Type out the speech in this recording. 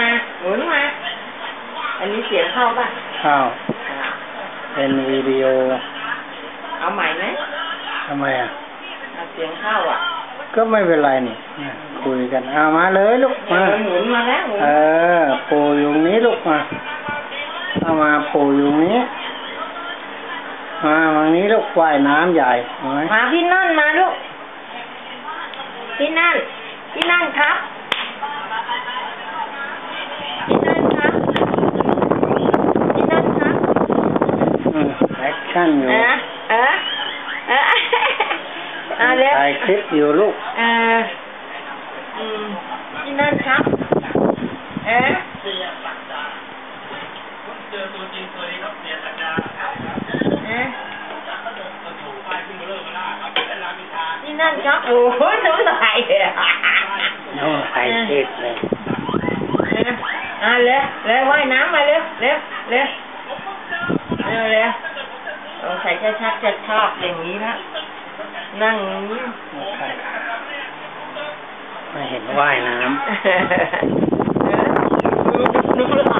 มาหมุนมา อันนี้เสียงเข้าป่ะเข้าเป็นวิดีโอ เอาใหม่ไหมทำไมอะเสียงเข้าอะ ก็ไม่เป็นไรนี่คุยกันเอามาเลยลูกมาหมุนมาแล้วเออโผอยู่นี้ลูกมาเอามาโผอยู่นี้มาวันนี้ลูกว่ายน้ำใหญ่มาพี่นั่นมาลูกพี่นั่นพี่นั่นครับ ชั่นอยู่เออเออเออเอาเร็วถ่ายคลิปอยู่ลูกเอออืมพี่นั่นครับ เออเออพี่นั่นครับโอ้โหน้ำลายเลยอะโน้ถ่ายคลิปเลยเอออะเร็วเร็วว่ายน้ำมาเร็วเร็วเร็วเร็วเร็ว สงสัยจะชักจะชอบอย่างนี้นะนั่งอย่างนี้ไม่เห็นว่ายน้ำ